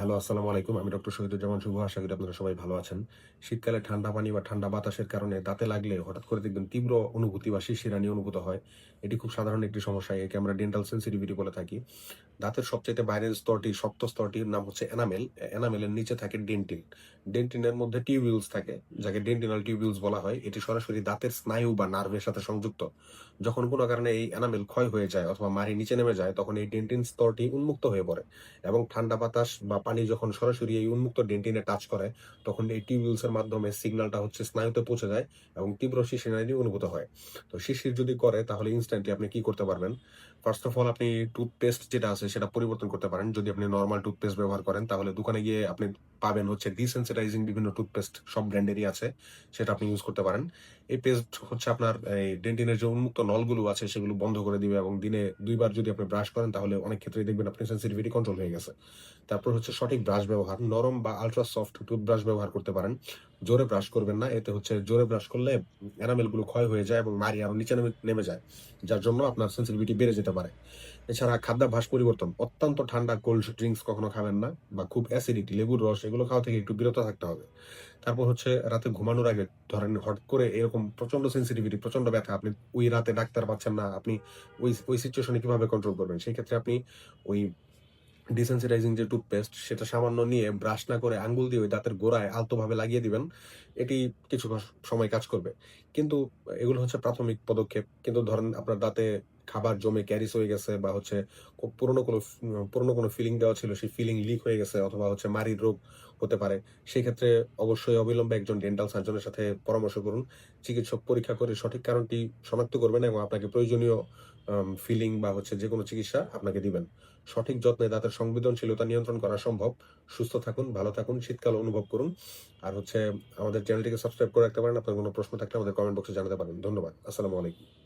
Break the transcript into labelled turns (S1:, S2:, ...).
S1: Hello, আসসালামু আলাইকুম। আমি ডক্টর শহীদুজ্জামান শুভ, আশা করি আপনারা সবাই ভালো আছেন। শীতকালে ঠান্ডা পানি বা ঠান্ডা বাতাসের কারণে দাঁতে লাগলে হঠাৎ করে দেখবেন তীব্র অনুভূতি বা শিশিরানি অনুভূত হয়। এটি খুব সাধারণ একটি সমস্যা, একে আমরা ডেন্টাল সেন্সিটিভিটি বলে থাকি। দাঁতের সবচেয়ে বাইরের স্তরটি, শক্ত স্তরটির নাম হচ্ছে এনামেল এনামেলের নিচে থাকে ডেন্টিন ডেন্টিনের মধ্যে টিউবিউলস থাকে, যাকে ডেন্টিনাল টিউবিউলস বলা হয়। এটি সরাসরি দাঁতের স্নায়ু বা নার্ভের সাথে সংযুক্ত। যখন কোনো কারণে এই এনামেল ক্ষয় হয়ে যায় অথবা মারি নিচে নেমে যায়, তখন এই ডেন্টিন স্তরটি উন্মুক্ত হয়ে পড়ে এবং ঠান্ডা বাতাস বা পানি যখন সরাসরি এই উন্মুক্ত ডেন্টিনে টাচ করে, তখন এই টিউবিউলসের মাধ্যমে সিগন্যালটা হচ্ছে স্নায়ুতে পৌঁছে যায় এবং তীব্র শিশিরানি অনুভূত হয়। তো শিশির যদি করে, তাহলে ইনস্ট্যান্টলি আপনি কি করতে পারবেন? ফার্স্ট অফ অল আপনি টুথপেস্ট যেটা আছে, সেটা পরিবর্তন করতে পারেন। যদি আপনি নর্মাল টুথপেস্ট ব্যবহার করেন, তাহলে দোকানে গিয়ে আপনি পাবেন হচ্ছে ডিসেন্সিটাইজিং বিভিন্ন টুথপেস্ট সব ব্র্যান্ডেরই আছে, সেটা আপনি ইউজ করতে পারেন। এই পেস্ট হচ্ছে আপনার, এই ডেন্টিনের যে উন্মুক্ত নলগুলো আছে, সেগুলো বন্ধ করে দিবে এবং দিনে দুইবার যদি আপনি ব্রাশ করেন, তাহলে অনেক ক্ষেত্রেই দেখবেন আপনি সেন্সিটিভিটি কন্ট্রোল হয়ে গেছে। তারপর হচ্ছে সঠিক ব্রাশ ব্যবহার, নরম বা আলট্রা সফট টুথব্রাশ ব্যবহার করতে পারেন। জোরে ব্রাশ করবেন না। এতে হচ্ছে জোরে ব্রাশ করলে এনামেলগুলো ক্ষয় হয়ে যায় এবং মারি আরও নিচে নেমে- নেমে যায়, যার জন্য আপনার সেন্সিটিভিটি বেড়ে যেতে পারে। এছাড়া খাদ্যাভ্যাস পরিবর্তন, অত্যন্ত ঠান্ডা কোল্ড ড্রিঙ্কস কখনো খাবেন না বা খুব অ্যাসিডিটি লেবুর রস, এগুলো খাওয়া থেকে একটু বিরত থাকতে হবে। তারপর হচ্ছে রাতে ঘুমানোর আগে ধরেন হট করে এরকম প্রচণ্ড সেন্সিটিভিটি প্রচণ্ড ব্যথা, আপনি ওই রাতে ডাক্তার পাচ্ছেন না, আপনি ওই ওই সিচুয়েশনে কীভাবে কন্ট্রোল করবেন? সেই ক্ষেত্রে আপনি ওই ডিসেন্সিটাইজিং যে টুথপেস্ট সেটা সামান্য নিয়ে ব্রাশ না করে আঙ্গুল দিয়ে ওই দাঁতের গোড়ায় আলতোভাবে লাগিয়ে দিবেন, এটি কিছু সময় কাজ করবে। কিন্তু এগুলো হচ্ছে প্রাথমিক পদক্ষেপ। কিন্তু ধরেন আপনার দাঁতে খাবার জমে ক্যারিস হয়ে গেছে বা হচ্ছে পুরনো কোনো পুরনো কোনো ফিলিং দেওয়া ছিল, সেই ফিলিং লিক হয়ে গেছে অথবা হচ্ছে মারির রোগ হতে পারে। সেই ক্ষেত্রে অবশ্যই অবিলম্বে একজন ডেন্টাল সার্জনের সাথে পরামর্শ করুন। চিকিৎসক পরীক্ষা করে সঠিক কারণটি শনাক্ত করবেন এবং আপনাকে প্রয়োজনীয় ফিলিং বা হচ্ছে যে কোনো চিকিৎসা আপনাকে দিবেন। সঠিক যত্নে দাঁতের সংবেদনশীলতা নিয়ন্ত্রণ করা সম্ভব। সুস্থ থাকুন, ভালো থাকুন, শীতকাল অনুভব করুন। আর হচ্ছে আমাদের চ্যানেলটিকে সাবস্ক্রাইব করে রাখতে পারেন। আপনার কোনো প্রশ্ন থাকলে আমাদের কমেন্ট বক্সে জানাতে পারেন। ধন্যবাদ। আসসালামু আলাইকুম।